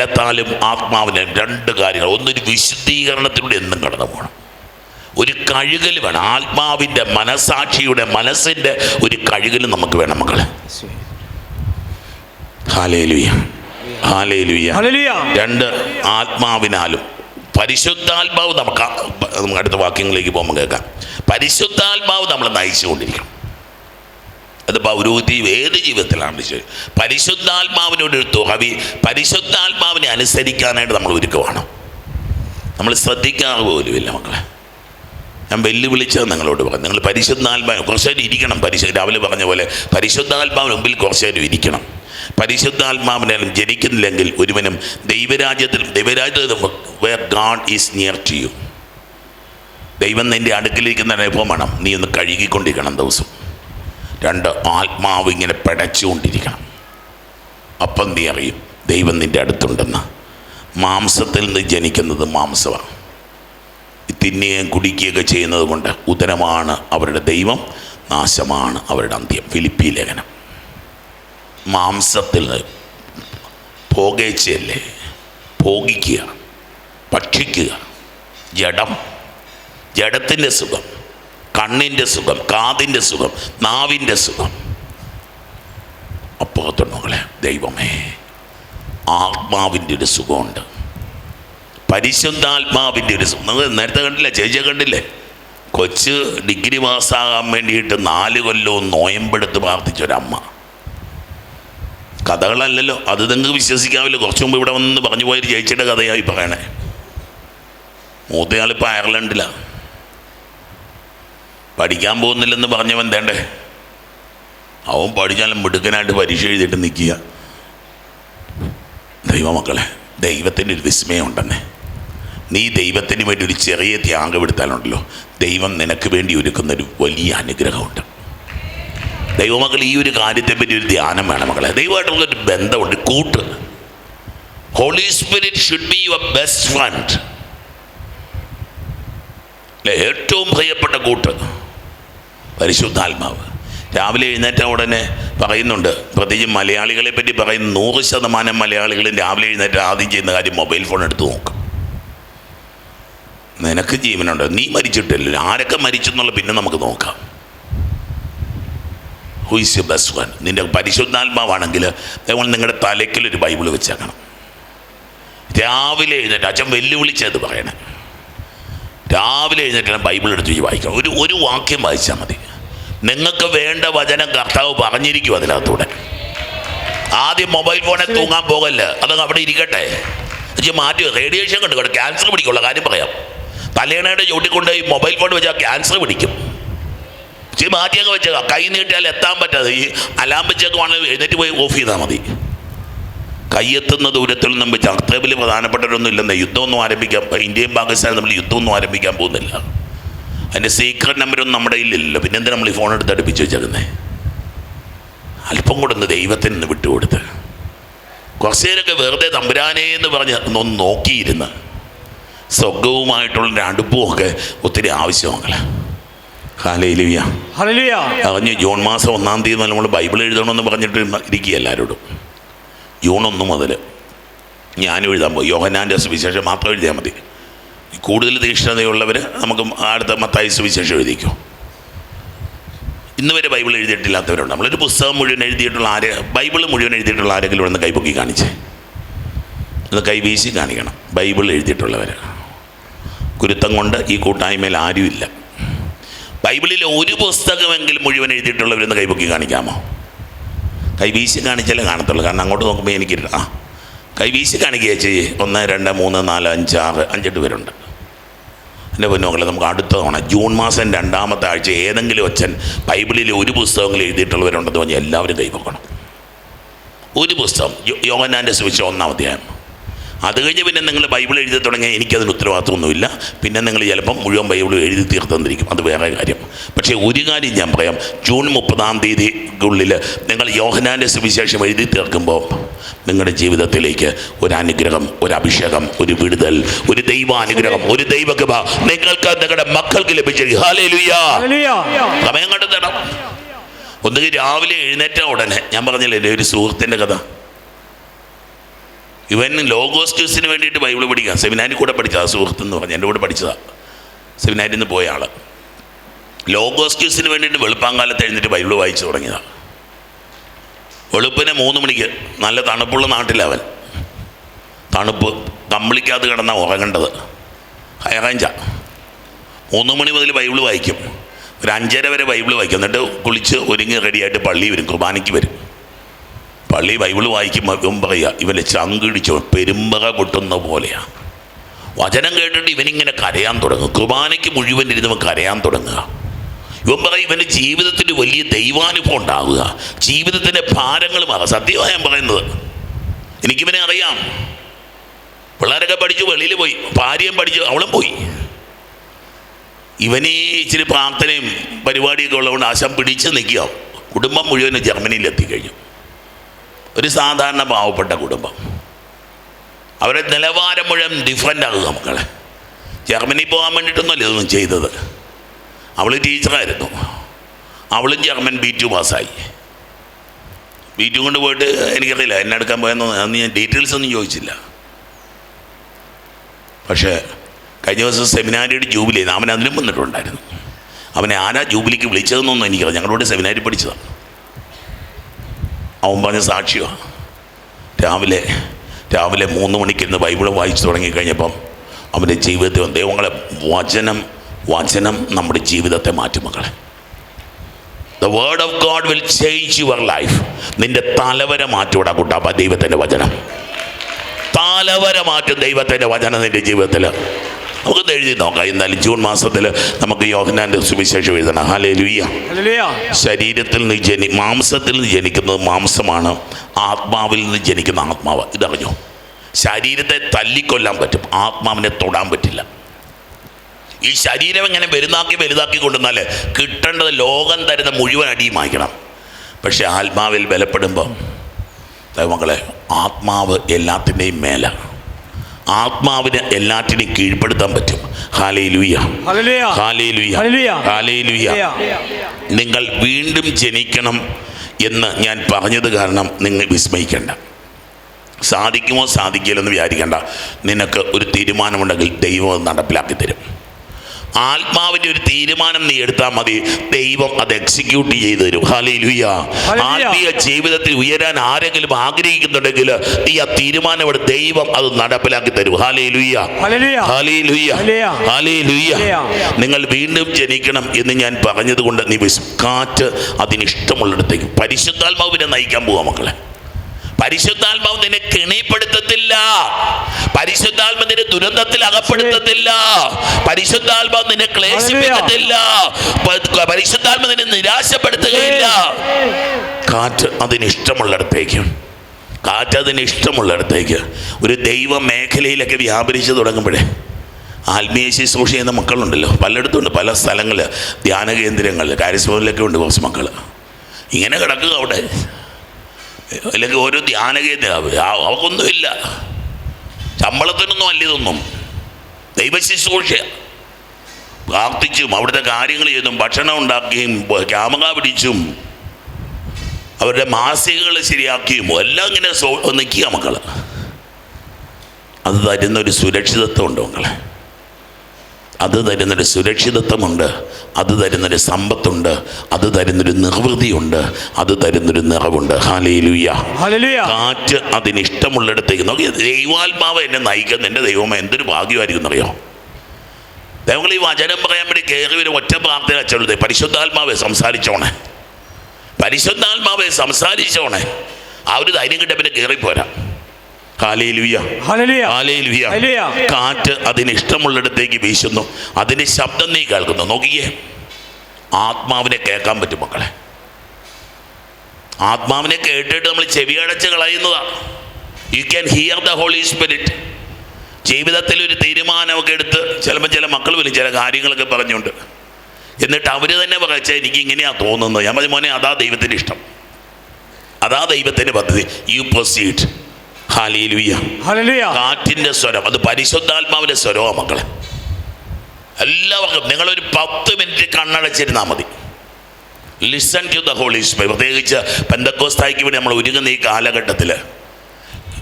ജലത്താലും ആത്മാവിനും രണ്ട് കാര്യങ്ങൾ. ഒന്നൊരു വിശുദ്ധീകരണത്തിലൂടെ എന്നും കടന്നു പോകണം. ഒരു കഴുകൽ വേണം. ആത്മാവിന്റെ മനസാക്ഷിയുടെ മനസ്സിന്റെ ഒരു കഴുകൽ നമുക്ക് വേണം മക്കളെ. ഹാലേലുയ. ഹാലേലുയ. ഹല്ലേലൂയ രണ്ട് ആത്മാവിനാലും. പരിശുദ്ധാത്മാവ് നമുക്ക് നമുക്ക് അടുത്ത വാക്യങ്ങളിലേക്ക് പോകുമ്പോൾ കേൾക്കാം. പരിശുദ്ധാത്മാവ് നമ്മളെ നയിച്ചുകൊണ്ടിരിക്കണം. അത് പൗരോഹിത്യ ഏത് ജീവിതത്തിലാണ് ശരി പരിശുദ്ധാത്മാവിനോട് എടുത്തു ഹവി പരിശുദ്ധാത്മാവിനെ അനുസരിക്കാനായിട്ട് നമ്മൾ ഒരുക്കമാണ് നമ്മൾ ശ്രദ്ധിക്കാറ് പോലുമില്ല മക്കളെ. ഞാൻ വെല്ലുവിളിച്ചത് നിങ്ങളോട് പറഞ്ഞു. നിങ്ങൾ പരിശുദ്ധാത്മാവ് കുറച്ചേരം ഇരിക്കണം പരിശു രാവിലെ പറഞ്ഞ പോലെ പരിശുദ്ധാത്മാവിന് മുമ്പിൽ കുറച്ചേരം ഇരിക്കണം. പരിശുദ്ധാത്മാവിനെ ജനിക്കുന്നില്ലെങ്കിൽ ഒരുവനും ദൈവരാജ്യത്തിൽ ദൈവരാജ്യത്തിൽ where God is near to you ദൈവം നിന്റെ അടുക്കിലിരിക്കുന്ന അനുഭവമാണ് നീ ഒന്ന് കഴുകിക്കൊണ്ടിരിക്കണം ദിവസം. രണ്ട് ആത്മാവ് ഇങ്ങനെ പിടച്ചുകൊണ്ടിരിക്കണം. അപ്പം നീ അറിയും ദൈവം നിന്റെ അടുത്തുണ്ടെന്ന്. മാംസത്തിൽ നിന്ന് ജനിക്കുന്നത് മാംസമാണ്. തിന്നുകയും കുടിക്കുകയൊക്കെ ചെയ്യുന്നത് കൊണ്ട് ഉദരമാണ് അവരുടെ ദൈവം നാശമാണ് അവരുടെ അന്ത്യം. ഫിലിപ്പി ലേഖനം. മാംസത്തിൽ പോകേച്ചയല്ലേ? ഭോഗിക്കുക ഭക്ഷിക്കുക. ജഡം ജഡത്തിന്റെ സുഖം. കണ്ണിന്റെ സുഖം കാതിന്റെ സുഖം നാവിന്റെ സുഖം. അപ്പോൾ തൊണ്ണുകളെ ദൈവമേ ആത്മാവിന്റെ ഒരു സുഖമുണ്ട്. പരിശുദ്ധാത്മാവിന്റെ ഒരു സുഖം. നിങ്ങൾ നേരത്തെ കണ്ടില്ലേ ചേച്ചിയെ കണ്ടില്ലേ? കൊച്ച് ഡിഗ്രി പാസ്സാകാൻ വേണ്ടിയിട്ട് നാല് കൊല്ലവും നോയമ്പെടുത്ത് പ്രാർത്ഥിച്ചൊരമ്മ. കഥകളല്ലല്ലോ അത് നിങ്ങൾക്ക് വിശ്വസിക്കാവില്ല കുറച്ച് മുമ്പ് ഇവിടെ വന്ന് പറഞ്ഞു പോയൊരു ചേച്ചിയുടെ കഥയായി പറയണേ. മൂത്തയാളിപ്പോൾ അയർലൻഡിലാണ് പഠിക്കാൻ പോകുന്നില്ലെന്ന് പറഞ്ഞവൻ തേണ്ടേ? അവൻ പഠിച്ചാലും മിടുക്കനായിട്ട് പരീക്ഷ എഴുതിയിട്ട് നിൽക്കുക ദൈവമക്കളെ ദൈവത്തിന്റെ ഒരു വിസ്മയം ഉണ്ടെന്നേ. നീ ദൈവത്തിന് വേണ്ടി ഒരു ചെറിയ ത്യാഗം എടുത്താലുണ്ടല്ലോ. ദൈവം നിനക്ക് വേണ്ടി ഒരുക്കുന്ന ഒരു വലിയ അനുഗ്രഹമുണ്ട്. ദൈവമക്കൾ ഈ ഒരു കാര്യത്തെപ്പറ്റി ഒരു ധ്യാനം വേണം മക്കളെ. ദൈവമായിട്ടുള്ള ഒരു ബന്ധമുണ്ട്. കൂട്ട്. Holy Spirit should be your best friend ഏറ്റവും പ്രിയപ്പെട്ട കൂട്ട്. പരിശുദ്ധാത്മാവ്. രാവിലെ എഴുന്നേറ്റ ഉടനെ പറയുന്നുണ്ട് പ്രത്യേകിച്ച് മലയാളികളെ പറ്റി പറയുന്ന നൂറ് ശതമാനം മലയാളികളും രാവിലെ എഴുന്നേറ്റ് ആദ്യം ചെയ്യുന്ന കാര്യം മൊബൈൽ ഫോൺ എടുത്ത് നോക്കും. നിനക്ക് ജീവനുണ്ട് നീ മരിച്ചിട്ടില്ല ആരൊക്കെ മരിച്ചു എന്നുള്ള പിന്നെ നമുക്ക് നോക്കാം. Who is you best one നിന്റെ പരിശുദ്ധാത്മാവാണെങ്കിൽ നിങ്ങൾ നിങ്ങളുടെ തലയ്ക്കലൊരു ബൈബിൾ വെച്ചേക്കണം. രാവിലെ എഴുന്നേറ്റ് അച്ഛൻ വെല്ലുവിളിച്ചത് പറയണേ. രാവിലെ എഴുന്നേറ്റ് ബൈബിൾ എടുത്ത് വായിക്കണം. ഒരു ഒരു വാക്യം വായിച്ചാൽ മതി. നിങ്ങൾക്ക് വേണ്ട വചനം കർത്താവ് പറഞ്ഞിരിക്കും അതിനകത്തൂടെ. ആദ്യം മൊബൈൽ ഫോണെ തൂങ്ങാൻ പോകല്ല? അതങ്ങ് അവിടെ ഇരിക്കട്ടെ. മാറ്റി റേഡിയേഷൻ കണ്ടു കേട്ടോ. ക്യാൻസർ പിടിക്കുള്ള കാര്യം പറയാം. തലേണയുടെ ചൂട്ടിക്കൊണ്ട് ഈ മൊബൈൽ ഫോൺ വെച്ചാൽ ക്യാൻസർ പിടിക്കും. ഇച്ചിരി മാറ്റിയൊക്കെ വെച്ചേക്കാം. കൈ നീട്ടിയാൽ എത്താൻ പറ്റാതെ ഈ അലാം വെച്ചേക്കുവാണെങ്കിൽ എഴുന്നേറ്റ് പോയി ഓഫ് ചെയ്താൽ മതി. കയ്യെത്തുന്ന ദൂരത്തിൽ നിന്നും വലിയ പ്രധാനപ്പെട്ടവരൊന്നും ഇല്ലെന്നേ. യുദ്ധമൊന്നും ആരംഭിക്കാൻ ഇന്ത്യയും പാകിസ്ഥാനും തമ്മിൽ യുദ്ധമൊന്നും ആരംഭിക്കാൻ പോകുന്നില്ല. അതിന്റെ സീക്രട്ട് നമ്പരൊന്നും നമ്മുടെ കയ്യിലില്ലല്ലോ. പിന്നെ എന്തിനാ നമ്മൾ ഈ ഫോൺ എടുത്ത് അടുപ്പിച്ച് വെച്ചേക്കുന്നത് അല്പം കൂടെ ഒന്ന് ദൈവത്തിന് നിന്ന് വിട്ടുകൊടുത്ത്. കുറച്ച് നേരമൊക്കെ വെറുതെ തമ്പുരാനേ എന്ന് പറഞ്ഞ് ഒന്ന് നോക്കിയിരുന്ന് സ്വർഗവുമായിട്ടുള്ള അടുപ്പും അടുപ്പവും ഒക്കെ ഒത്തിരി ആവശ്യമാണ് ഹല്ലേലൂയ. അറിഞ്ഞ് ജൂൺ മാസം ഒന്നാം തീയതി നമ്മൾ ബൈബിൾ എഴുതണമെന്ന് പറഞ്ഞിട്ട് ഇരിക്കുക എല്ലാവരോടും. ജൂൺ ഒന്ന് മുതൽ. ഞാനും എഴുതാൻ പോയി. യോഹനാന്റെ സുവിശേഷം മാത്രം എഴുതിയാൽ മതി. കൂടുതൽ തീക്ഷ്ണതയുള്ളവർ നമുക്ക് അടുത്ത മത്തായി സുവിശേഷം എഴുതിക്കും. ഇന്ന് വരെ ബൈബിൾ എഴുതിയിട്ടില്ലാത്തവരുണ്ട്. നമ്മളൊരു പുസ്തകം മുഴുവൻ എഴുതിയിട്ടുള്ള ആരെ ബൈബിൾ മുഴുവൻ എഴുതിയിട്ടുള്ള ആരെങ്കിലും ഒന്ന് കൈപൊക്കി കാണിച്ചേ. ഒന്ന് കൈവീശി കാണിക്കണം. ബൈബിൾ എഴുതിയിട്ടുള്ളവർ കുരുത്തം കൊണ്ട് ഈ കൂട്ടായ്മയിൽ ആരുമില്ല. ബൈബിളിലെ ഒരു പുസ്തകമെങ്കിലും മുഴുവൻ എഴുതിയിട്ടുള്ളവരൊന്ന് കൈപൊക്കി കാണിക്കാമോ? കൈവീശി കാണിച്ചാലേ കാണത്തുള്ളൂ. കാരണം അങ്ങോട്ട് നോക്കുമ്പോൾ എനിക്ക് ആ കൈവീശി കാണിക്കുക ചെയ്യേ. ഒന്ന് രണ്ട് മൂന്ന് നാല് അഞ്ച് ആറ് അഞ്ചെട്ട് പേരുണ്ട്. എന്റെ പൊന്നോക്കളെ നമുക്ക് അടുത്ത തവണ ജൂൺ മാസം രണ്ടാമത്തെ ആഴ്ച ഏതെങ്കിലും അച്ഛൻ ബൈബിളിൽ ഒരു പുസ്തകങ്ങൾ എഴുതിയിട്ടുള്ളവരുണ്ടെന്ന് പറഞ്ഞാൽ എല്ലാവരും കൈവക്കണം ഒരു പുസ്തകം യോഗനാന്റെ സുവിശേഷം ഒന്നാം അധ്യായം. അത് കഴിഞ്ഞ് പിന്നെ നിങ്ങൾ ബൈബിൾ എഴുതി തുടങ്ങിയാൽ എനിക്കതിന് ഉത്തരവാദിത്വമൊന്നുമില്ല. പിന്നെ നിങ്ങൾ ചിലപ്പം മുഴുവൻ ബൈബിൾ എഴുതി തീർത്തന്നിരിക്കും അത് വേറെ കാര്യം. പക്ഷേ ഒരു കാര്യം ഞാൻ പറയാം. ജൂൺ മുപ്പതാം തീയതിക്കുള്ളിൽ നിങ്ങൾ യോഹനാന്റെ സുവിശേഷം എഴുതി തീർക്കുമ്പോൾ നിങ്ങളുടെ ജീവിതത്തിലേക്ക് ഒരു അനുഗ്രഹം ഒരു അഭിഷേകം ഒരു വിടുതൽ ഒരു ദൈവാനുഗ്രഹം ഒരു ദൈവകൃപ നിങ്ങൾക്ക് നിങ്ങളുടെ മക്കൾക്ക് ലഭിച്ചിരിക്കും. ഹാലേലുയാ സമയം കണ്ടെത്തണം. ഒന്നുകിൽ രാവിലെ എഴുന്നേറ്റ ഉടനെ ഞാൻ പറഞ്ഞില്ലേ എന്റെ ഒരു സുഹൃത്തിന്റെ കഥ. ഇവൻ ലോഗോസ് ക്യൂസിന് വേണ്ടിയിട്ട് ബൈബിൾ പഠിക്കുക സെമിനാരിൽ കൂടെ പഠിച്ചതാ സുഹൃത്ത് എന്ന് പറഞ്ഞു. എന്റെ കൂടെ പഠിച്ചതാ. സെമിനാരിൽ നിന്ന് പോയ ആൾ ലോഗോസ് ക്യൂസിന് വേണ്ടിയിട്ട് വെളുപ്പാങ്കാലത്ത് എഴുന്നേറ്റ് ബൈബിൾ വായിച്ചു തുടങ്ങിയതാണ് വെളുപ്പിനെ മൂന്ന് മണിക്ക് നല്ല തണുപ്പുള്ള നാട്ടിലവൻ തണുപ്പ് കമ്പിളിക്കകത്ത് കിടന്ന ഉറങ്ങേണ്ടത്. ഹൈറേഞ്ച മൂന്ന് മണി മുതൽ ബൈബിൾ വായിക്കും. ഒരു അഞ്ചര വരെ ബൈബിൾ വായിക്കും. എന്നിട്ട് കുളിച്ച് ഒരുങ്ങി റെഡിയായിട്ട് പള്ളി വരും കുർബാനയ്ക്ക് വരും. പള്ളി ബൈബിൾ വായിക്കുമ്പോൾ പറയുക ഇവനെ ചങ്കിടിച്ചു പെരുമ്പക പൊട്ടുന്ന പോലെയാണ് വചനം കേട്ടിട്ട് ഇവനിങ്ങനെ കരയാൻ തുടങ്ങും. കുർബാനയ്ക്ക് മുഴുവൻ ഇരുന്ന് കരയാൻ തുടങ്ങുക. ഇവൻ പറയും ഇവന്റെ ജീവിതത്തിൽ വലിയ ദൈവാനുഭവം ഉണ്ടാവുക. ജീവിതത്തിന്റെ ഭാരങ്ങൾ മാറുക. സത്യമാണ് ഞാൻ പറയുന്നത്. എനിക്കിവനെ അറിയാം. പിള്ളേരൊക്കെ പഠിച്ചു വെളിയിൽ പോയി. ഭാര്യയും പഠിച്ചു അവളും പോയി. ഇവനീ ഇച്ചിരി പ്രാർത്ഥനയും പരിപാടിയൊക്കെ ഉള്ളതുകൊണ്ട് ആശം പിടിച്ച് നിൽക്കുക. കുടുംബം മുഴുവൻ ജർമ്മനിയിൽ എത്തിക്കഴിഞ്ഞു. ഒരു സാധാരണ പാവപ്പെട്ട കുടുംബം. അവരെ നിലവാരം മുഴുവൻ ഡിഫറെന്റ് ആകുക മക്കളെ. ജർമ്മനി പോകാൻ വേണ്ടിയിട്ടൊന്നുമല്ല ഇതൊന്നും ചെയ്തത്. അവൾ ടീച്ചറായിരുന്നു. അവളും ജർമ്മൻ ബി ടു പാസ്സായി ബി ടു കൊണ്ട് പോയിട്ട് എനിക്കറിയില്ല എന്നെ എടുക്കാൻ പോയെന്ന് അന്ന് ഞാൻ ഡീറ്റെയിൽസ് ഒന്നും ചോദിച്ചില്ല. പക്ഷേ കഴിഞ്ഞ ദിവസം സെമിനാരിയുടെ ജൂബിലി അവൻ അതിനും വന്നിട്ടുണ്ടായിരുന്നു. അവനെ ആരാ ജൂബിലിക്ക് വിളിച്ചതെന്നൊന്നും എനിക്കറിയാം ഞങ്ങളോട് സെമിനാരി പഠിച്ചതാണ്. അവൻ പറഞ്ഞ സാക്ഷിയാണ് രാവിലെ രാവിലെ മൂന്ന് മണിക്ക് ഇന്ന് ബൈബിൾ വായിച്ചു തുടങ്ങിക്കഴിഞ്ഞപ്പം അവന്റെ ജീവിതത്തിൽ ദൈവങ്ങളെ വചനം വചനം നമ്മുടെ ജീവിതത്തെ മാറ്റും മക്കളെ. The word of God will change your life നിന്റെ തലവര മാറ്റിവിടാ കുട്ടാപ്പ ദൈവത്തിന്റെ വചനം. തലവരെ മാറ്റും ദൈവത്തിന്റെ വചനം നിന്റെ ജീവിതത്തിൽ നമുക്കൊന്ന് എഴുതി നോക്കാം. എന്നാലും ജൂൺ മാസത്തിൽ നമുക്ക് യോഹനാന്റെ സുവിശേഷം എഴുതണം. ഹലേ ലുയ്യ ശരീരത്തിൽ നിന്ന് ജനി മാംസത്തിൽ നിന്ന് ജനിക്കുന്നത് മാംസമാണ്. ആത്മാവിൽ നിന്ന് ജനിക്കുന്ന ആത്മാവ്. ഇതറിഞ്ഞോ? ശരീരത്തെ തല്ലിക്കൊല്ലാൻ പറ്റും. ആത്മാവിനെ തൊടാൻ പറ്റില്ല. ഈ ശരീരം എങ്ങനെ വലുതാക്കി വലുതാക്കി കൊണ്ടുവന്നാൽ കിട്ടേണ്ടത് ലോകം തരുന്ന മുഴുവൻ അടിയും വാങ്ങിക്കണം. പക്ഷേ ആത്മാവിൽ ബലപ്പെടുമ്പോൾ ദൈവമക്കളെ ആത്മാവ് എല്ലാത്തിന്റെയും മേല. ആത്മാവിന് എല്ലാറ്റിനെയും കീഴ്പ്പെടുത്താൻ പറ്റും. നിങ്ങൾ വീണ്ടും ജനിക്കണം എന്ന് ഞാൻ പറഞ്ഞത് കാരണം നിങ്ങൾ വിസ്മയിക്കേണ്ട. സാധിക്കുമോ സാധിക്കില്ലെന്ന് വിചാരിക്കേണ്ട. നിനക്ക് ഒരു തീരുമാനമുണ്ടെങ്കിൽ ദൈവം അത് നടപ്പിലാക്കി തരും ആത്മാവിന്റെ ഒരു തീരുമാനം നീ എടുത്താൽ മതി. ദൈവം അത് എക്സിക്യൂട്ട് ചെയ്തു തരും. ഹാലി ലുയ ആത്മീയ ജീവിതത്തിൽ ഉയരാൻ ആരെങ്കിലും ആഗ്രഹിക്കുന്നുണ്ടെങ്കിൽ നീ ആ തീരുമാനം എടുത്ത് ദൈവം അത് നടപ്പിലാക്കി തരും. ഹാലി ലുയ ഹാലയിലുയ്യ ഹല്ലേലൂയ. Hallelujah hallelujah. നിങ്ങൾ വീണ്ടും ജനിക്കണം എന്ന് ഞാൻ പറഞ്ഞതുകൊണ്ട് നീ കാറ്റ് കാറ്റ് അതിനിഷ്ടമുള്ളിടത്തേക്ക് പരിശുദ്ധാത്മാവിനെ നയിക്കാൻ പോവാ മക്കളെ. പരിശുദ്ധാത്മാവ് നിന്നെ കിണിപ്പെടുത്തത്തില്ല പരിശുദ്ധാത്മ നിന്നെ ദുരന്തത്തിൽ അകപ്പെടുത്തത്തില്ല. പരിശുദ്ധാത്മാവ് നിന്നെ ക്ലേശിപ്പിക്കത്തില്ല. പരിശുദ്ധാത്മ നിന്നെ നിരാശപ്പെടുത്തുകയില്ല. കാറ്റ് അതിന് ഇഷ്ടമുള്ളിടത്തേക്ക്. കാറ്റ് അതിന് ഇഷ്ടമുള്ളിടത്തേക്ക്. ഒരു ദൈവ മേഖലയിലൊക്കെ വ്യാപരിച്ച് തുടങ്ങുമ്പോഴേ. ആത്മീയ ശുശ്രൂഷ ചെയ്യുന്ന മക്കളുണ്ടല്ലോ. പലയിടത്തുണ്ട്. പല സ്ഥലങ്ങളിൽ ധ്യാന കേന്ദ്രങ്ങളിൽ കാര്യസ്ഭവനിലൊക്കെ ഉണ്ട് കുറച്ച് മക്കൾ ഇങ്ങനെ കിടക്കുക അവിടെ. അല്ലെങ്കിൽ ഓരോ ധ്യാന കേന്ദ്രം അവ- അവർക്കൊന്നുമില്ല ശമ്പളത്തിനൊന്നും അല്ല ഇതൊന്നും ദൈവശുശ്രൂഷ. പ്രാർത്ഥിച്ചും അവിടുത്തെ കാര്യങ്ങൾ ചെയ്തും ഭക്ഷണം ഉണ്ടാക്കിയും ക്യാമറ പിടിച്ചും അവരുടെ മാസികകൾ ശരിയാക്കിയും എല്ലാം ഇങ്ങനെ നിൽക്കുക മക്കൾ അത് തരുന്നൊരു സുരക്ഷിതത്വമുണ്ട് മക്കളെ. അത് തരുന്നൊരു സുരക്ഷിതത്വമുണ്ട് അത് തരുന്നൊരു സമ്പത്തുണ്ട് അത് തരുന്നൊരു നിർവൃതിയുണ്ട് അത് തരുന്നൊരു നിറവുണ്ട്. ഹാലേലുയ്യ കാറ്റ് കാറ്റ് അതിനിഷ്ടമുള്ളിടത്തേക്ക് നോക്കി ദൈവാത്മാവ് എന്നെ നയിക്കുന്ന എന്റെ ദൈവമേ എന്തൊരു ഭാഗ്യമായിരിക്കും എന്നറിയോ? ദൈവങ്ങൾ ഈ വചനം പറയാൻ വേണ്ടി കയറി ഒരു ഒറ്റ പ്രാർത്ഥന വെച്ചുള്ളത് പരിശുദ്ധാത്മാവെ സംസാരിച്ചോണേ. പരിശുദ്ധാത്മാവെ സംസാരിച്ചോണേ. ആ ഒരു ധൈര്യം കിട്ടിയ പിന്നെ കയറിപ്പോരാ ഹാലേലുയ്യ ഹല്ലേലൂയ. ഹാലേലുയ്യ. ഹല്ലേലൂയ. കാറ്റ് അതിന് ഇഷ്ടമുള്ളിടത്തേക്ക് വീശുന്നു. അതിന്റെ ശബ്ദം നീ കേൾക്കുന്നു. നോക്കിയേ. ആത്മാവിനെ കേൾക്കാൻ പറ്റും മക്കളെ. ആത്മാവിനെ കേട്ടിട്ട് നമ്മൾ ചെവിയടച്ച് കളയുന്നതാ. You can hear the Holy Spirit ജീവിതത്തിൽ ഒരു തീരുമാനമൊക്കെ എടുത്ത് ചിലപ്പോൾ ചില മക്കൾ വരും ചില കാര്യങ്ങളൊക്കെ പറഞ്ഞുകൊണ്ട്. എന്നിട്ട് അവർ തന്നെ പറയച്ചാൽ എനിക്ക് ഇങ്ങനെയാണ് തോന്നുന്നത്. ഞാൻ പറഞ്ഞു മോനെ അതാ ദൈവത്തിന്റെ ഇഷ്ടം. അതാ ദൈവത്തിന്റെ പദ്ധതി. യു പ്രൊസീഡ് കാറ്റിന്റെ സ്വരം അത് പരിശുദ്ധാത്മാവിന്റെ സ്വരമാണ് മക്കളെ. എല്ലാവർക്കും നിങ്ങളൊരു പത്ത് മിനിറ്റ് കണ്ണടച്ചിരുന്നാൽ മതി. Listen to the Holy Spirit പ്രത്യേകിച്ച് പെന്തക്കോസ്തായിക്ക് വേണ്ടി നമ്മൾ ഒരുങ്ങുന്ന ഈ കാലഘട്ടത്തിൽ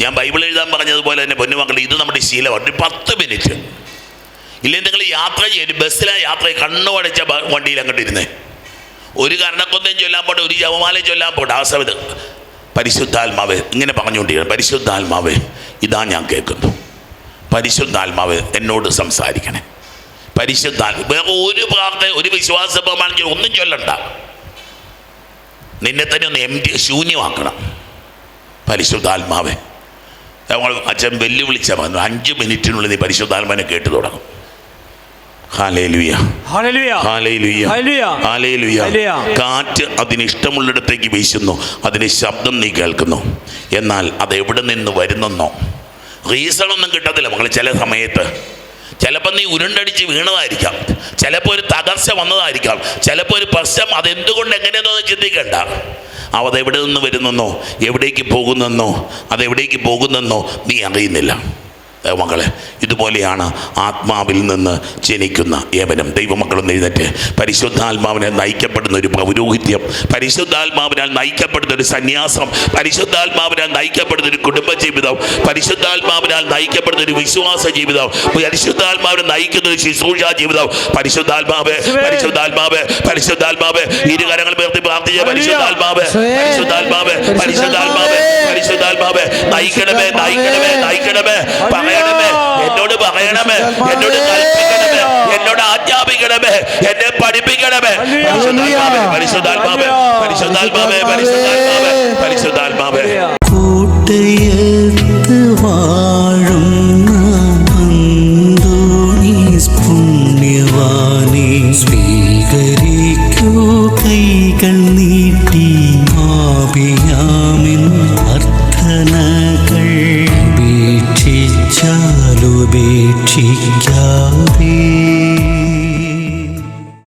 ഞാൻ ബൈബിൾ എഴുതാൻ പറഞ്ഞതുപോലെ തന്നെ പൊന്നുമക്കൾ ഇത് നമ്മുടെ ശീലമാണ്. ഒരു പത്ത് മിനിറ്റ്. ഇല്ലെങ്കിൽ നിങ്ങൾ യാത്ര ചെയ്യും ബസ്സിലെ യാത്ര കണ്ണുമടച്ച കണ്ണു അടച്ച വണ്ടിയിൽ അങ്ങോട്ട് ഇരുന്നേ. ഒരു കർണക്കൊന്തയും ചൊല്ലാൻ പോട്ടെ ഒരു ജവമാലയും ചൊല്ലാൻ പോട്ടെ ആ സമയത്ത് പരിശുദ്ധാത്മാവ് ഇങ്ങനെ പറഞ്ഞുകൊണ്ടിരിക്കണം പരിശുദ്ധാത്മാവ് ഇതാ ഞാൻ കേൾക്കുന്നു. പരിശുദ്ധാത്മാവ് എന്നോട് സംസാരിക്കണേ. പരിശുദ്ധാത്മ വേറെ ഒരു പ്രാർത്ഥന ഒരു വിശ്വാസ പ്രമാണം ഒന്നും ചൊല്ലണ്ട. നിന്നെ തന്നെ ഒന്ന് എം ടി ശൂന്യമാക്കണം. പരിശുദ്ധാത്മാവെ. ഞങ്ങൾ അച്ഛൻ വെല്ലുവിളിച്ച അഞ്ച് മിനിറ്റിനുള്ളിൽ നീ പരിശുദ്ധാത്മാവിനെ കേട്ടു തുടങ്ങും hallelujah hallelujah hallelujah hallelujah. Hallelujah hallelujah. കാറ്റ് അതിന് ഇഷ്ടമുള്ളിടത്തേക്ക് വീശുന്നു. അതിന് ശബ്ദം നീ കേൾക്കുന്നു. എന്നാൽ അത് എവിടെ നിന്ന് വരുന്നെന്നോ? റീസൺ ഒന്നും കിട്ടത്തില്ല. മകൾ ചില സമയത്ത് ചിലപ്പോൾ നീ ഉരുണ്ടടിച്ച് വീണതായിരിക്കാം. ചിലപ്പോൾ ഒരു തകർച്ച വന്നതായിരിക്കാം. ചിലപ്പോൾ ഒരു പ്രശ്നം അതെന്തുകൊണ്ട് എങ്ങനെയെന്നോ ഒന്ന് ചിന്തിക്കണ്ട. അതെവിടെ നിന്ന് വരുന്നെന്നോ? എവിടേക്ക് പോകുന്നെന്നോ? അതെവിടേക്ക് പോകുന്നെന്നോ നീ അറിയുന്നില്ല. ഏ മക്കളെ ഇതുപോലെയാണ് ആത്മാവിൽ നിന്ന് ജനിക്കുന്ന ഏവനും. ദൈവമക്കളും എഴുന്നേറ്റ് പരിശുദ്ധാത്മാവിനെ നയിക്കപ്പെടുന്ന ഒരു പൗരോഹിത്യം പരിശുദ്ധാത്മാവിനാൽ നയിക്കപ്പെടുന്ന ഒരു സന്യാസം പരിശുദ്ധാത്മാവിനാൽ നയിക്കപ്പെടുന്ന ഒരു കുടുംബജീവിതം പരിശുദ്ധാത്മാവിനാൽ നയിക്കപ്പെടുന്ന ഒരു വിശ്വാസ ജീവിതം പരിശുദ്ധാത്മാവിനെ നയിക്കുന്ന ഒരു ശുശ്രൂഷ ജീവിതം. പരിശുദ്ധാത്മാവ് പരിശുദ്ധാത്മാവ് പരിശുദ്ധാത്മാവ് ഇരുകരങ്ങൾ ഉയർത്തി പ്രാർത്ഥിച്ച പരിശുദ്ധാത്മാവ് പരിശുദ്ധാത്മാവ് പരിശുദ്ധാത്മാവ്. പരിശുദ്ധാത്മാവ് നയിക്കണമേ നയിക്കണമേ നയിക്കണമേ. പറയണമേ. എന്നോട് പറയണമേ. എന്നോട് കൽപ്പിക്കണമേ. എന്നോട് ആജ്ഞാപിക്കണമേ. എന്നെ പഠിപ്പിക്കണമേ. പരിശുദ്ധാത്മാവേ പരിശുദ്ധാത്മാവേ പരിശുദ്ധാത്മാവേ പരിശുദ്ധാത്മാവേ പരിശുദ്ധാത്മാവേ. കൂട്ടയത്ത് വാഴുന്ന